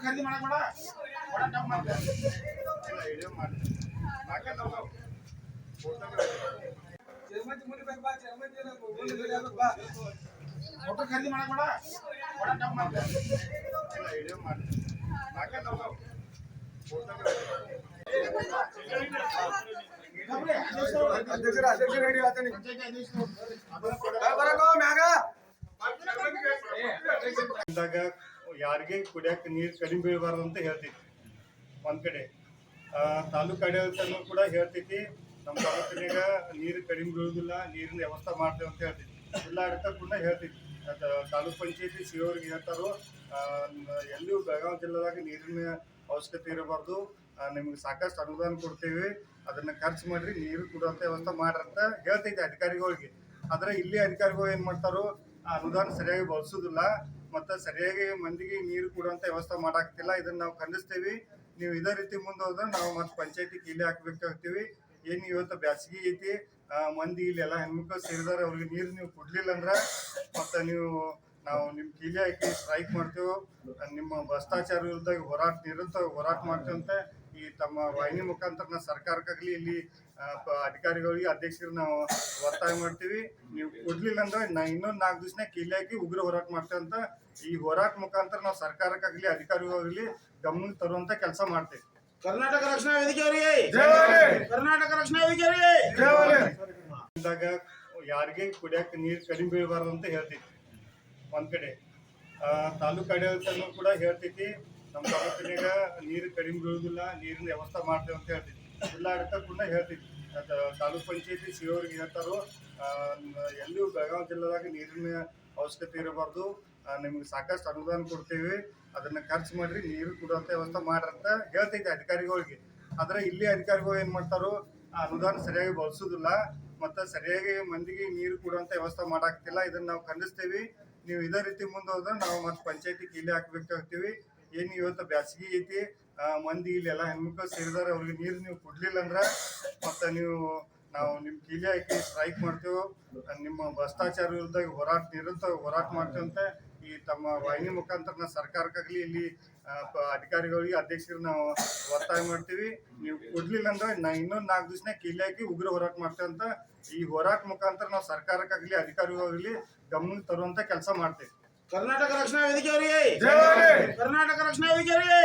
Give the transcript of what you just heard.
ಖರೀದಿ ಮಾಡಕ್ ಬೇಡ ಬೇಡ ಟಪ್ ಮಾಡ್ತಾರೆ ವಿಡಿಯೋ ಮಾಡಿ ಚಾಮಂತಿ ಮುರಿಬೇಕು ಬಾ ಚಾಮಂತಿ ಎಲ್ಲ ಒಂದು ಗಡಿ ಆಗ್ಬೇಕು ಬಾ ಫೋಟೋ ಖರೀದಿ ಮಾಡಕ್ ಬೇಡ ಬೇಡ ಟಪ್ ಮಾಡ್ತಾರೆ ವಿಡಿಯೋ ಮಾಡಿ ಅಧ್ಯಕ್ಷರ ಅಧ್ಯಕ್ಷರ ರೆಡಿ ಆತನಿ ಬರಕೋ ಮ್ಯಾಗ ಇದ್ದಾಗ ಯಾರಿಗೆ ಕುಡಿಯಕ್ಕೆ ನೀರು ಕಡಿಮೆ ಬೀಳಬಾರ್ದು ಅಂತ ಹೇಳ್ತೈತಿ ಒಂದ್ ಕಡೆ. ತಾಲೂಕು ಆಡಳಿತನೂ ಕೂಡ ಹೇಳ್ತೈತಿ ನಮ್ಮ ತಾಲೂಕಿನಾಗ ನೀರು ಕಡಿಮೆ ಬೀಳುದಿಲ್ಲ, ನೀರಿನ ವ್ಯವಸ್ಥೆ ಮಾಡ್ತೇವೆ ಅಂತ ಹೇಳ್ತೈತಿ ಜಿಲ್ಲಾಡಳಿತ ಕೂಡ ಹೇಳ್ತೈತಿ ತಾಲೂಕ್ ಪಂಚಾಯತಿ ಸಿ ಅವ್ರಿಗೆ ಹೇಳ್ತಾರೋ ಎಲ್ಲಿಯೂ ಬೆಳಗಾವಿ ಜಿಲ್ಲೆದಾಗ ನೀರಿನ ಅವಶ್ಯಕತೆ ಇರಬಾರ್ದು. ನಿಮ್ಗೆ ಸಾಕಷ್ಟು ಅನುದಾನ ಕೊಡ್ತೀವಿ. ಅದನ್ನ ಖರ್ಚು ಮಾಡ್ರಿ, ನೀರು ಕೊಡುವಂತ ವ್ಯವಸ್ಥೆ ಮಾಡ್ರಿ ಅಂತ ಹೇಳ್ತೈತಿ ಅಧಿಕಾರಿಗಳಿಗೆ. ಆದ್ರೆ ಇಲ್ಲಿ ಅಧಿಕಾರಿಗಳು ಏನ್ ಮಾಡ್ತಾರೋ ಅನುದಾನ ಸರಿಯಾಗಿ ಬಳಸುದಿಲ್ಲ. ಮತ್ತೆ ಸರಿಯಾಗಿ ಮಂದಿಗೆ ನೀರು ಕೊಡುವಂತ ವ್ಯವಸ್ಥೆ ಮಾಡಾಕ್ತಿಲ್ಲ. ಇದನ್ನ ನಾವು ಖಂಡಿಸ್ತೇವಿ. ನೀವು ಇದೇ ರೀತಿ ಮುಂದೆ ಹೋದ್ರೆ ನಾವು ಮತ್ತೆ ಪಂಚಾಯತಿ ಕೀಲಿ ಹಾಕ್ಬೇಕಾಗ್ತೀವಿ ಏನು ಇವತ್ತು ಬ್ಯಾಸಗಿ ಐತಿ ಮಂದಿ ಇಲ್ಲಿ ಎಲ್ಲ ಹೆಣ್ಮಕ್ಳು ಸೇರಿದಾರೆ, ಅವ್ರಿಗೆ ನೀರು ನೀವು ಕೊಡ್ಲಿಲ್ಲ ಅಂದ್ರೆ ಮತ್ತೆ ನೀವು, ನಾವು ನಿಮ್ ಕೀಲಿ ಹಾಕಿ ಸ್ಟ್ರೈಕ್ ಮಾಡ್ತೇವೆ. ನಿಮ್ಮ ಭ್ರಷ್ಟಾಚಾರ ವಿರುದ್ಧ ಹೋರಾಟ ನಿರಂತರ ಹೋರಾಟ ಮಾಡ್ತೇವೆ ಅಂತ ಈ ತಮ್ಮ ವಾಹಿನಿ ಮುಖಾಂತರ ನಾವು ಸರ್ಕಾರಕ್ಕಾಗ್ಲಿ ಇಲ್ಲಿ ಅಧಿಕಾರಿಗಳಿಗೆ ಅಧ್ಯಕ್ಷರು ನಾವು ಒತ್ತಾಯ ಮಾಡ್ತೀವಿ. ನೀವು ಕೊಡ್ಲಿಲ್ಲ ಅಂದ್ರೆ ನಾ ಇನ್ನೊಂದು ನಾಲ್ಕು ದಿವಸನ ಕೀಲಿ ಹಾಕಿ ಉಗ್ರ ಹೋರಾಟ ಮಾಡ್ತೇವೆ ಅಂತ ಈ ಹೋರಾಟ ಮುಖಾಂತರ ನಾವು ಸರ್ಕಾರಕ್ಕಾಗ್ಲಿ ಅಧಿಕಾರಿಗಳಾಗಲಿ ಗಮನ ತರುವಂತ ಕೆಲಸ ಮಾಡ್ತೇವೆ. ಕರ್ನಾಟಕ ರಕ್ಷಣಾ ವೇದಿಕೆ ಅವರಿಗೆ ಜಯವಾಗಲಿ. ಕರ್ನಾಟಕ ರಕ್ಷಣಾ ವೇದಿಕೆ ಅವರಿಗೆ ಇದ್ದಾಗ ಯಾರಿಗೆ ಕುಡಿಯಕ್ಕೆ ನೀರು ಕಡಿಮೆ ಬೀಳಬಾರ್ದು ಅಂತ ಹೇಳ್ತೈತಿ. ಒಂದ್ ಕಡೆ ಆ, ತಾಲೂಕ್ ಆಡಳಿತನೂ ಕೂಡ ಹೇಳ್ತೈತಿ. ನಮ್ಮ ತಾಲೂಕಿನಾಗ ನೀರು ಕಡಿಮೆ ಬೀಳುವುದಿಲ್ಲ ನೀರಿನ ವ್ಯವಸ್ಥೆ ಮಾಡ್ತೇವೆ ಅಂತ ಹೇಳ್ತೀವಿ ಜಿಲ್ಲಾಡಳಿತ ಕೂಡ ಹೇಳ್ತೀವಿ ತಾಲೂಕ್ ಪಂಚಾಯತಿ ಸಿ ಅವ್ರಿಗೆ ಹೇಳ್ತಾರೋ ಎಲ್ಲಿಯೂ ಬೆಳಗಾವಿ ಜಿಲ್ಲೆದಾಗ ನೀರಿನ ಅವಶ್ಯಕತೆ ಇರಬಾರ್ದು. ನಿಮ್ಗೆ ಸಾಕಷ್ಟು ಅನುದಾನ ಕೊಡ್ತೀವಿ. ಅದನ್ನ ಖರ್ಚು ಮಾಡಿರಿ, ನೀರು ಕೊಡುವಂತ ವ್ಯವಸ್ಥೆ ಮಾಡ್ರಿ ಅಂತ ಹೇಳ್ತೈತಿ ಅಧಿಕಾರಿಗಳಿಗೆ. ಆದ್ರೆ ಇಲ್ಲಿ ಅಧಿಕಾರಿಗಳು ಏನು ಮಾಡ್ತಾರೋ, ಆ ಅನುದಾನ ಸರಿಯಾಗಿ ಬಳಸೋದಿಲ್ಲ. ಮತ್ತು ಸರಿಯಾಗಿ ಮಂದಿಗೆ ನೀರು ಕೊಡುವಂತ ವ್ಯವಸ್ಥೆ ಮಾಡಾಕ್ತಿಲ್ಲ ಇದನ್ನು ನಾವು ಖಂಡಿಸ್ತೇವಿ. ನೀವು ಇದೇ ರೀತಿ ಮುಂದೆ ಹೋದ್ರೆ ನಾವು ಮತ್ತೆ ಪಂಚಾಯತಿ ಕೀಲಿ ಹಾಕ್ಬೇಕಾಗ್ತೀವಿ. ಏನ್ ಇವತ್ತು ಬ್ಯಾಸಗಿ ಐತಿ ಮಂದಿ ಇಲ್ಲಿ ಎಲ್ಲ ಹೆಣ್ಮಕ್ಳು ಸೇರಿದಾರೆ, ಅವ್ರಿಗೆ ನೀರು ನೀವು ಕೊಡ್ಲಿಲ್ಲ ಅಂದ್ರೆ ಮತ್ತು ನೀವು, ನಾವು ನಿಮ್ಮ ಕೀಲಿ ಹಾಕಿ ಸ್ಟ್ರೈಕ್ ಮಾಡ್ತೇವೆ. ನಿಮ್ಮ ಭ್ರಷ್ಟಾಚಾರ ವಿರುದ್ಧ ಹೋರಾಟ ನಿರಂತರ ಹೋರಾಟ ಮಾಡ್ತೇವಂತ. ಈ ತಮ್ಮ ವಾಹಿನಿ ಮುಖಾಂತರ ಸರ್ಕಾರಕ್ಕಾಗಲಿ ಇಲ್ಲಿ ಅಧಿಕಾರಿಗಳಿಗೆ ಅಧ್ಯಕ್ಷರು ನಾವು ಒತ್ತಾಯ ಮಾಡ್ತೀವಿ. ನೀವು ಕೊಡ್ಲಿಲ್ಲ ಅಂದ್ರೆ ನಾ ಇನ್ನೊಂದು ನಾಲ್ಕು ದಿವಸ ಕೀಲಿ ಹಾಕಿ ಉಗ್ರ ಹೋರಾಟ ಮಾಡ್ತೇವೆ ಅಂತ ಈ ಹೋರಾಟ ಮುಖಾಂತರ ನಾವು ಸರ್ಕಾರಕ್ಕಾಗಲಿ, ಅಧಿಕಾರಿಗಳಾಗಲಿ ಗಮನ ತರುವಂತ ಕೆಲಸ ಮಾಡ್ತೇವೆ. ಕರ್ನಾಟಕ ರಕ್ಷಣಾ ವೇದಿಕೆ ಅವರಿಗೆ. ಕರ್ನಾಟಕ ರಕ್ಷಣಾ ವೇದಿಕೆ ಅವರಿಗೆ.